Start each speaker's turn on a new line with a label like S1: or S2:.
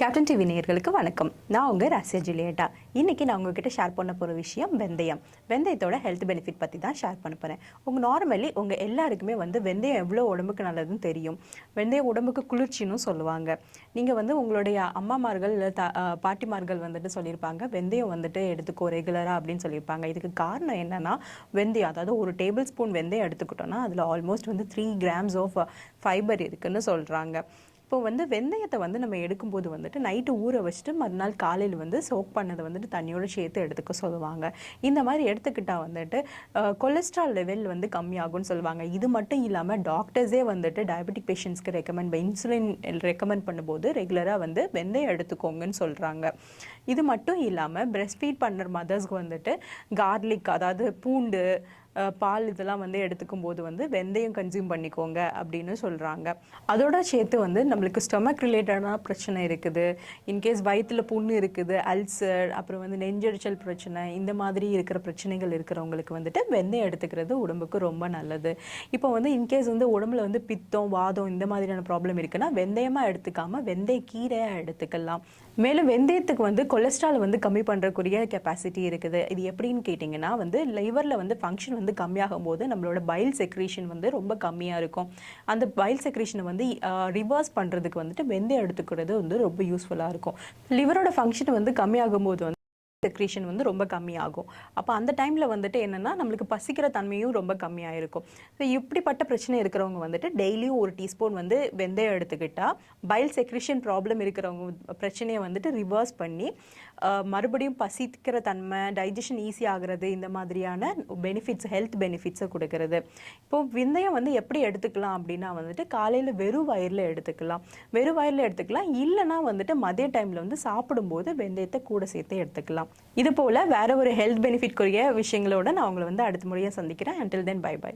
S1: Captain TV நேர்களுக்கு வணக்கம். நான் உங்கள் ரஸ்யா ஜூலியட்டா. இன்றைக்கி நான் உங்ககிட்ட ஷேர் பண்ண போகிற விஷயம் வெந்தயம். வெந்தயத்தோட ஹெல்த் பெனிஃபிட் பற்றி தான் ஷேர் பண்ண போகிறேன் உங்கள் நார்மலி உங்கள் எல்லாருக்குமே வந்து வெந்தயம் எவ்வளோ உடம்புக்கு நல்லதுன்னு தெரியும். வெந்தயம் உடம்புக்கு குளிர்ச்சின்னு சொல்லுவாங்க. நீங்கள் வந்து உங்களுடைய அம்மாமார்கள் இல்லை த பாட்டிமார்கள் வந்துட்டு சொல்லியிருப்பாங்க. வெந்தயம் வந்துட்டு எடுத்துக்கோ ரெகுலராக அப்படின்னு சொல்லியிருப்பாங்க. இதுக்கு காரணம் என்னென்னா வெந்தயம் அதாவது ஒரு டேபிள் ஸ்பூன் வெந்தயம் எடுத்துக்கிட்டோன்னா அதில் ஆல்மோஸ்ட் வந்து த்ரீ கிராம்ஸ் ஆஃப் ஃபைபர் இருக்குதுன்னு சொல்கிறாங்க இப்போ வந்து வெந்தயத்தை வந்து நம்ம எடுக்கும்போது வந்துட்டு நைட்டு ஊற வச்சுட்டு மறுநாள் காலையில் வந்து சோக் பண்ணதை வந்துட்டு தண்ணியோட சேர்த்து எடுத்துக்க சொல்லுவாங்க. இந்த மாதிரி எடுத்துக்கிட்டால் வந்துட்டு கொலஸ்ட்ரால் லெவல் வந்து கம்மியாகும்னு சொல்லுவாங்க. இது மட்டும் இல்லாமல் டாக்டர்ஸே வந்துட்டு டயபெட்டிக் பேஷண்ட்ஸ்க்கு ரெக்கமெண்ட் இன்சுலின் ரெக்கமெண்ட் பண்ணும்போது ரெகுலராக வந்து வெந்தயம் எடுத்துக்கோங்கன்னு சொல்கிறாங்க இது மட்டும் இல்லாமல் பிரெஸ்ட் ஃபீட் பண்ணுற மதர்ஸ்க்கு வந்துட்டு கார்லிக் அதாவது பூண்டு பால் இதெல்லாம் வந்து எடுத்துக்கும் போது வந்து வெந்தயம் கன்சியூம் பண்ணிக்கோங்க அப்படின்னு சொல்கிறாங்க அதோட சேர்த்து வந்து நம்மளுக்கு ஸ்டொமக் ரிலேட்டடான பிரச்சனை இருக்குது. இன்கேஸ் வயிற்றில் புண்ணு இருக்குது அல்சர் அப்புறம் வந்து நெஞ்சரிச்சல் பிரச்சனை இந்த மாதிரி இருக்கிற பிரச்சனைகள் இருக்கிறவங்களுக்கு வந்துட்டு வெந்தயம் எடுத்துக்கிறது உடம்புக்கு ரொம்ப நல்லது. இப்போ வந்து இன்கேஸ் வந்து உடம்புல வந்து பித்தம் வாதம் இந்த மாதிரியான ப்ராப்ளம் இருக்குன்னா வெந்தயமாக எடுத்துக்காம வெந்தய கீரையாக எடுத்துக்கலாம். மேலும் வெந்தயத்துக்கு வந்து கொலஸ்ட்ரால் வந்து கம்மி பண்ணுறக்குரிய கெப்பாசிட்டி இருக்குது. இது எப்படின்னு கேட்டிங்கன்னா வந்து லிவரில் வந்து ஃபங்க்ஷன் வந்து கம்மியாகும் போது நம்மளோட பைல் செக்ரேஷன் வந்து ரொம்ப கம்மியாக இருக்கும் அந்த பைல் செக்ரேஷனை வந்து ரிவர்ஸ் பண்ணுறதுக்கு வந்துட்டு வெந்தயம் எடுத்துக்கிறது வந்து ரொம்ப யூஸ்ஃபுல்லாக இருக்கும். லிவரோட ஃபங்க்ஷன் வந்து கம்மியாகும் போது வந்து செக்ரேஷன் வந்து ரொம்ப கம்மியாகும். அப்போ அந்த டைமில் வந்துட்டு என்னென்னா நம்மளுக்கு பசிக்கிற தன்மையும் ரொம்ப கம்மியாக இருக்கும் ஸோ இப்படிப்பட்ட பிரச்சனை இருக்கிறவங்க வந்துட்டு டெய்லியும் ஒரு டீஸ்பூன் வந்து வெந்தயம் எடுத்துக்கிட்டால் பைல் செக்ரேஷன் ப்ராப்ளம் இருக்கிறவங்க பிரச்சனையை வந்துட்டு ரிவர்ஸ் பண்ணி மறுபடியும் பசிக்கிற தன்மை டைஜஷன் ஈஸி ஆகிறது இந்த மாதிரியான பெனிஃபிட்ஸ் ஹெல்த் பெனிஃபிட்ஸை கொடுக்கறது. இப்போ வெந்தயம் வந்து எப்படி எடுத்துக்கலாம் அப்படின்னா வந்துட்டு காலையில் வெறும் வயரில் எடுத்துக்கலாம். வெறும் வயரில் எடுத்துக்கலாம். இல்லைன்னா வந்துட்டு மதிய டைமில் வந்து சாப்பிடும்போது வெந்தயத்தை கூட சேர்த்து எடுத்துக்கலாம். இது போல் வேற ஒரு ஹெல்த் பெனிஃபிட் குரிய விஷயங்களோட நான் உங்களை வந்து அடுத்த முறையாக சந்திக்கிறேன். Until then by by